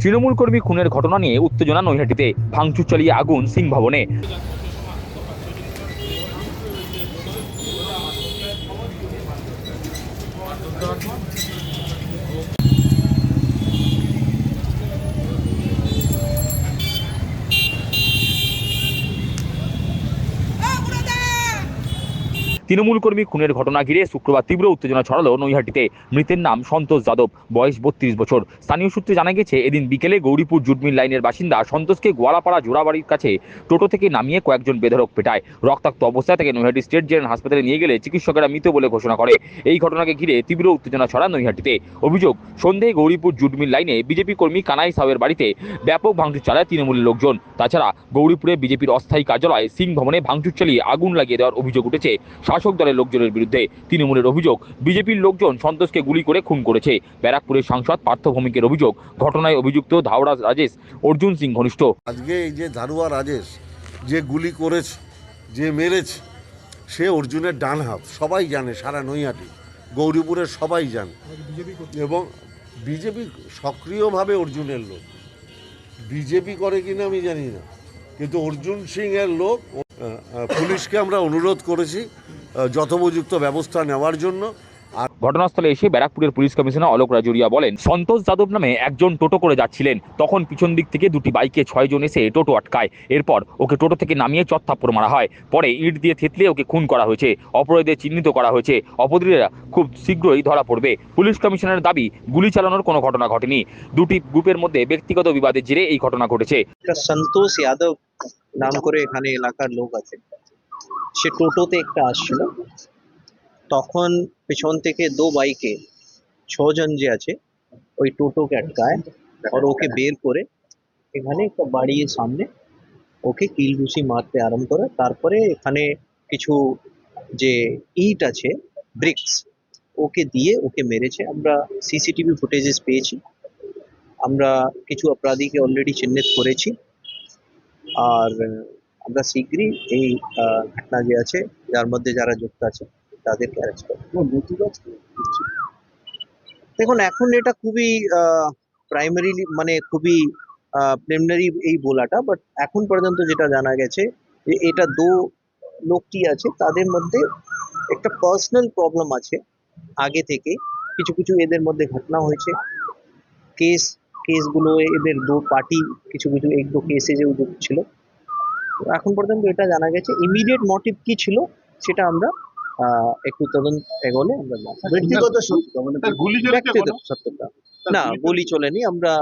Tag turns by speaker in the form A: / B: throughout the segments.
A: তৃণমূল কর্মী খুনের ঘটনা নিয়ে উত্তেজনা নৈহাটিতে। ভাঙচুর চালিয়ে আগুন সিং ভবনে তৃণমূল কর্মী খুনের ঘটনা ঘিরে শুক্রবার তীব্র উত্তেজনা ছড়ালো নৈহাটিতে। মৃতের নাম সন্তোষ যাদব, বয়স বত্রিশ বছর। স্থানীয় সূত্রে জানা গেছে, এদিন বিকেলে গৌরীপুর জুটমিল লাইনের বাসিন্দা সন্তোষকে গোয়ালাপাড়া জোড়াবাড়ির কাছে টোটো থেকে নামিয়ে কয়েকজন বেধরক পেটায়। রক্তাক্ত অবস্থায় তাকে নৈহাটি স্টেট জেনারেল হাসপাতালে নিয়ে গেলে চিকিৎসকেরা মৃত বলে ঘোষণা করে। এই ঘটনাকে ঘিরে তীব্র উত্তেজনা ছড়ায় নৈহাটিতে। অভিযোগ সন্ধ্যায় গৌরীপুর জুটমিল লাইনে বিজেপি কর্মী কানাই সাহের বাড়িতে ব্যাপক ভাঙচুর চালায় তৃণমূলের লোকজন। তাছাড়া গৌরীপুরে বিজেপির অস্থায়ী কার্যালয় সিং ভবনে ভাঙচুর চালিয়ে আগুন লাগিয়ে দেওয়ার অভিযোগ উঠেছে। শাসক দলের লোকজনের বিরুদ্ধে তৃণমূলের অভিযোগ। বিজেপির লোকজন সন্তোষকে গুলি করে খুন করেছে। ব্যারাকপুরের সাংসদ পার্থ ভৌমিকের অভিযোগ। ঘটনায় অভিযুক্ত ধাওড়া রাজেশ, অর্জুন সিং ঘনিষ্ঠ।
B: আজকে এই যে ধারুয়া রাজেশ যে গুলি করেছে, যে মেরেছে, সে অর্জুনের ডান হাত। সবাই জানে, সারা নৈহাটি, গৌরীপুরের সবাই জানে। এবং বিজেপি সক্রিয়ভাবে অর্জুনের লোক। বিজেপি করে কিনা আমি জানি না। কিন্তু অর্জুন সিং এর লোক পুলিশকে আমরা অনুরোধ করেছি যথোপযুক্ত ব্যবস্থা নেওয়ার জন্য। আর
A: ঘটনাস্থলে এসে ব্যারাকপুরের পুলিশ কমিশনার অলোক রাজুরিয়া বলেন সন্তোষ যাদব নামে একজন টোটো করে যাচ্ছিলেন। তখন পিছন দিক থেকে দুটি বাইকে ছয়জন এসে টোটো আটকায়। এরপর ওকে টোটো থেকে নামিয়ে চত্থাপ্পর মারা হয়। পরে ইট দিয়ে থেতলে ওকে খুন করা হয়েছে। অপরাধীদের চিহ্নিত করা হয়েছে। অপরাধীরা খুব শীঘ্রই ধরা পড়বে। পুলিশ কমিশনারের দাবি গুলি চালানোর কোনো ঘটনা ঘটেনি। দুটি গ্রুপের মধ্যে ব্যক্তিগত বিবাদের জেরে এই ঘটনা ঘটেছে।
C: সন্তোষ যাদব নাম করে এখানে এলাকার লোক আছে। সে টোটোতে একটা আসছিল। তখন পেছন থেকে দো বাইকে ছজন যে আছে, ওই টোটোকে আটকায় আর ওকে বের করে এখানে একটা বাড়ির সামনে ওকে কিলঘুষি মারতে আরম্ভ করে। তারপরে এখানে কিছু যে ইট আছে ব্রিক্স ওকে দিয়ে ওকে মেরেছে। আমরা সিসিটিভি ফুটেজেস পেয়েছি। আমরা কিছু অপরাধীকে অলরেডি চিহ্নিত করেছি। আর আমরা শীঘ্রই এই ঘটনা যে আছে যার মধ্যে যারা যুক্ত আছে তাদেরকে অ্যারেস্ট করব। দেখুন এখন এটা খুবই প্রাইমারিলি মানে খুবই প্রিলিমিনারি এই বলাটা বাট এখন পর্যন্ত যেটা জানা গেছে যে এটা দু লোকটি আছে তাদের মধ্যে একটা পার্সোনাল প্রবলেম আছে। আগে থেকে কিছু কিছু এদের মধ্যে ঘটনা হয়েছে। কেস কেসগুলো এদের দু পার্টি কিছু কিছু এক দু কেসে যে যুক্ত ছিল এখন পর্যন্ত এটা জানা গেছে। ইমিডিয়েট মোটিভ কি ছিল সেটা আমরা আহ, একটু তদন্ত এগোলে আমরা ব্যক্তিগত সত্যতা মানে ব্যক্তিগত সত্যতা। না বলি চলেনি। আমরা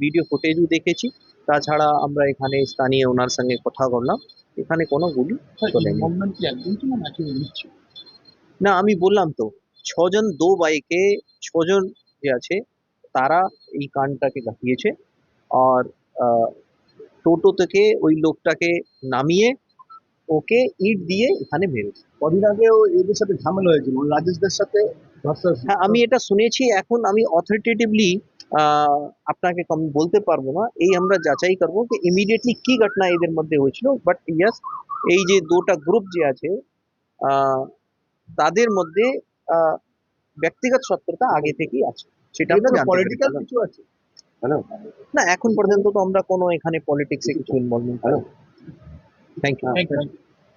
C: ভিডিও ফুটেজও দেখেছি। তাছাড়া আমরা এখানে স্থানীয় ওনার সঙ্গে কথা বললাম। এখানে কোনো গুলি চলেনি। না আমি বললাম তো ছজন দো বাইকে ছজন যে আছে তারা এই কাণ্ডটাকে ঘটিয়েছে। আর আহ, টোটো থেকে ওই লোকটাকে নামিয়ে ওকে ইট দিয়ে এখানে মেরেছে।
D: কদিন আগেও এদের সাথে ঝামেলা হয়েছিল রাজেশদের সাথে
C: হ্যাঁ আমি এটা শুনেছি এখন আমি অথরিটেটিভলি আপনাকে কম বলতে পারব না। এই আমরা যাচাই করব যে ইমিডিয়েটলি কি ঘটনা এদের মধ্যে হয়েছিল বাট ইয়াস এই যে দুটা গ্রুপ যে আছে তাদের মধ্যে আহ, ব্যক্তিগত শত্রুতা আগে থেকেই আছে। সেটা আমরা
D: পলিটিক্যাল কিছু আছে?
C: না এখন পর্যন্ত তো আমরা কোনো এখানে পলিটিক্সে কিছু ইনভলভমেন্ট থ্যাংক ইউ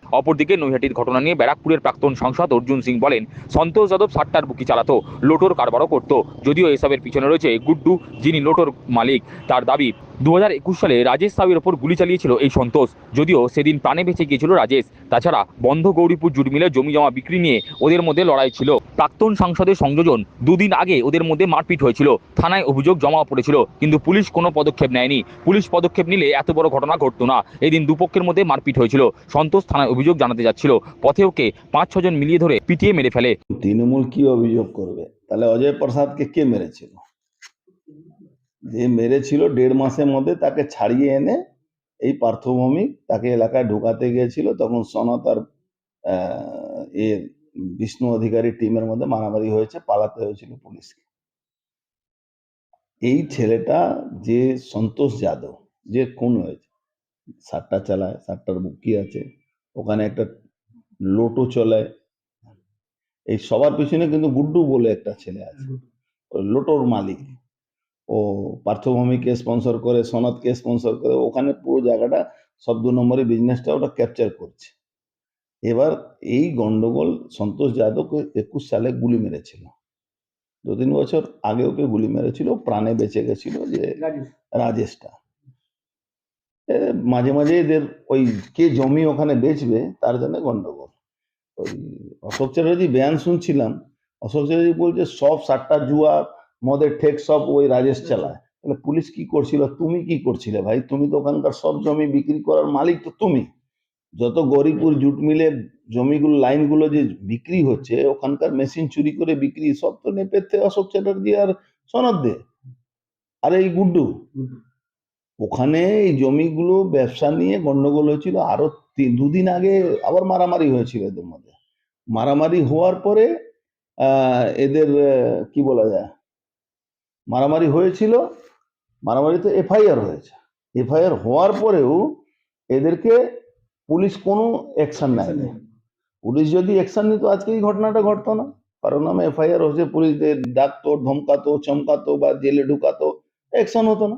A: অপরদিকে নৈহাটির ঘটনা নিয়ে ব্যারাকপুরের প্রাক্তন সাংসদ অর্জুন সিং বলেন সন্তোষ যাদব সাতটার বুকি চালাতো লোটোর কারবারও করত যদিও এসবের পিছনে রয়েছে গুড্ডু যিনি লোটোর মালিক তার দাবি দু হাজার একুশ সালে রাজেশ সাউয়ের ওপর গুলি চালিয়েছিল এই সন্তোষ। যদিও সেদিন প্রাণে বেঁচে গিয়েছিল রাজেশ। তাছাড়া বন্ধ গৌরীপুর জুট মিলে জমি জমা বিক্রি নিয়ে ওদের মধ্যে লড়াই ছিল। প্রাক্তন সাংসদের সংযোজন দুদিন আগে ওদের মধ্যে মারপিট হয়েছিল। থানায় অভিযোগ জমা পড়েছিল, কিন্তু পুলিশ কোনো পদক্ষেপ নেয়নি। পুলিশ পদক্ষেপ নিলে এত বড় ঘটনা ঘটতো না। এদিন দুপক্ষের মধ্যে মারপিট হয়েছিল। সন্তোষ থানায় অভিযোগ জানাতে যাচ্ছিল, পথে ওকে পাঁচ ছজন মিলিয়ে ধরে পিটিয়ে মেরে ফেলে।
E: তৃণমূল কি অভিযোগ করবে? তাহলে অজয় প্রসাদকে কে মেরেছিল? যে মেরেছিল দেড় মাসের মধ্যে তাকে ছাড়িয়ে এনে এই পার্থভূমিক তাকে এলাকায় ঢোকাতে গিয়েছিল। তখন সনত আর এর বিষ্ণু অধিকারী টিমের মধ্যে মারামারি হয়েছে পালাতে হয়েছিল পুলিশকে। এই ছেলেটা যে সন্তোষ যাদব যে খুন হয়েছে সাতটা চালায় সাতটার বুকি আছে ওখানে একটা লোটো চলে এই সবার পিছনে কিন্তু গুড্ডু বলে একটা ছেলে আছে। লোটোর মালিক। ও পার্থভূমিকে স্পন্সর করে সনদকে স্পন্সর করে ওখানে পুরো জায়গাটা সব দু নম্বরের বিজনেসটা ওটা ক্যাপচার করছে। এবার এই গন্ডগোল সন্তোষ যাদবকে একুশ সালে গুলি মেরেছিল। দু তিন বছর আগে ওকে গুলি মেরেছিল প্রাণে বেঁচে গেছিল যে রাজেশটা। মাঝে মাঝে এদের ওই কে জমি ওখানে বেচবে তার জন্য গন্ডগোল। ওই অশোক চ্যাটার্জি বয়ান শুনছিলাম অশোক চ্যাটার্জি বলছে সব সাতটা জুয়া মদের ঠেক সব ওই রাজেশ চালায়। তাহলে পুলিশ কি করছিল? তুমি কি করছিলে ভাই? তুমি তো ওখানকার সব জমি বিক্রি করার মালিক তো তুমি। যত গরিপুর জুট মিলে জমিগুলো লাইনগুলো যে বিক্রি হচ্ছে ওখানকার মেশিন চুরি করে বিক্রি সব তো নেপেতে অশোক চ্যাটার্জি আর সনদ দে। আর এই গুড্ডু? ওখানে এই জমিগুলো ব্যবসা নিয়ে গন্ডগোল হয়েছিল। আরও দুদিন আগে আবার মারামারি হয়েছিল এদের মধ্যে। মারামারি হওয়ার পরে আহ, এদের কি বলা যায়? মারামারি হয়েছিল মারামারিতে এফআইআর হয়েছে। এফআইআর হওয়ার পরেও এদেরকে পুলিশ কোনো অ্যাকশন নেয়নি। পুলিশ যদি অ্যাকশন নিত আজকে এই ঘটনাটা ঘটতো না। কারণ নামে এফআইআর হচ্ছে পুলিশদের ডাকতো ধমকাতো চমকাতো বা জেলে ঢুকাতো অ্যাকশন হতো না।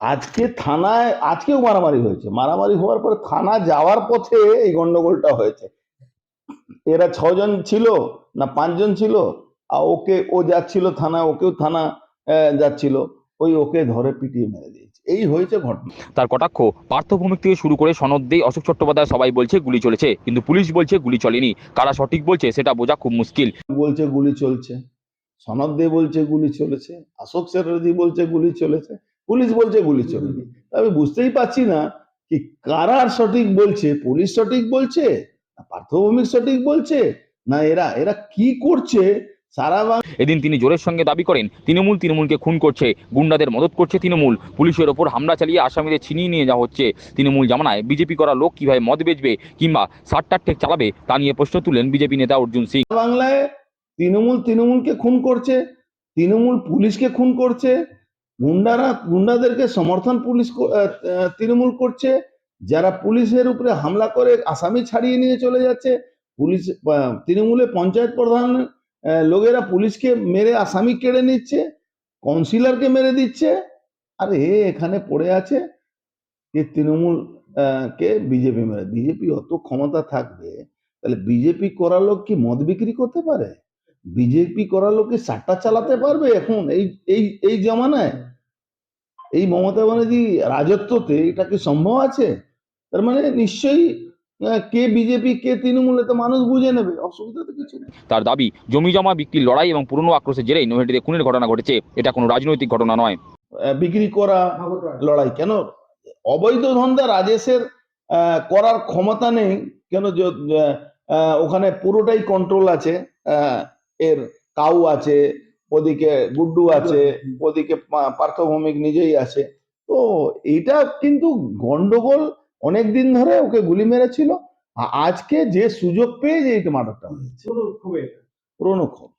E: আজকে থানায় আজকেও মারামারি হয়েছে। মারামারি হওয়ার পরে থানা যাওয়ার পথে এই গন্ডগোলটা হয়েছে। এরা ছজন ছিল না পাঁচজন ছিল? ওকে ও যাচ্ছিল থানায় ওকেও থানা যাচ্ছিল। ওই ওকে ধরে পিটিয়ে মেরে দিয়েছে। এই হয়েছে ঘটনা।
A: তার কটাক্ষ পার্থভূমিক থেকে শুরু করে সনদ দিয়ে অশোক চট্টোপাধ্যায় সবাই বলছে গুলি চলেছে কিন্তু পুলিশ বলছে গুলি চলেনি। কারা সঠিক বলছে সেটা বোঝা খুব মুশকিল।
E: বলছে গুলি চলছে। সনদ দে বলছে গুলি চলেছে। অশোক চ্যাটার্জি বলছে গুলি চলেছে। পুলিশ বলছে গুলি চলেনি। আমি বুঝতেই পারছি না কি কারা সঠিক বলছে পুলিশ সঠিক বলছে না পার্থভূমিক সঠিক বলছে না এরা এরা কি করছে সারা
A: এদিন তিনি জোরের সঙ্গে দাবি করেন তৃণমূল তৃণমূলকে খুন করছে গুন্ডাদের মদত করছে তৃণমূল। পুলিশের ওপর হামলা চালিয়ে আসামিদের ছিনিয়ে নিয়ে যাওয়া হচ্ছে। তৃণমূল জামানায় বিজেপি করা লোক কীভাবে মদ বেচবে কিংবা সাটটার ঠেক চালাবে তা নিয়ে প্রশ্ন তুলেন বিজেপি নেতা অর্জুন সিং।
E: বাংলায় তৃণমূল তৃণমূলকে খুন করছে তৃণমূল পুলিশকে খুন করছে গুন্ডারা গুন্ডাদেরকে সমর্থন পুলিশ তৃণমূল করছে যারা পুলিশের উপরে হামলা করে আসামি ছাড়িয়ে নিয়ে চলে যাচ্ছে পুলিশ তৃণমূলে পঞ্চায়েত প্রধান লোকেরা পুলিশকে মেরে, আসামি কেড়ে নিচ্ছে কাউন্সিলরকে মেরে দিচ্ছে। আর এ এখানে পড়ে আছে যে তৃণমূল কে? বিজেপি মেরে। বিজেপি অত ক্ষমতা থাকবে, তাহলে বিজেপি করা লোক কি মদ বিক্রি করতে পারে? বিজেপি করা লোক কি সাট্টা চালাতে পারবে এখন? এই এই এই জমানায়? এই মমতা ব্যানার্জি রাজত্বতে এটা কি সম্ভব আছে? তার মানে নিশ্চয়ই কে বিজেপি কে তৃণমূল তো মানুষ বুঝে নেবে অসুবিধা তো কিছু নেই।
A: তার দাবি জমি জমা বিক্রির লড়াই এবং পুরনো আক্রোশের জেরেই নৈহাটিতে খুনের ঘটনা ঘটেছে। এটা কোনো রাজনৈতিক ঘটনা নয়।
E: বিক্রি করা লড়াই কেন? অবৈধ ধন্দা রাজেশের করার ক্ষমতা নেই কেন ওখানে পুরোটাই কন্ট্রোল আছে এর কাউ আছে ওদিকে গুড্ডু আছে ওদিকে পার্থভৌমিক নিজেই আছে। তো এটা কিন্তু গন্ডগোল অনেক দিন ধরে ওকে গুলি মেরেছিল। আর আজকে যে সুযোগ পেয়ে যে এইটা মার্ডারটা হয়েছে। পুরনো ক্ষোভ।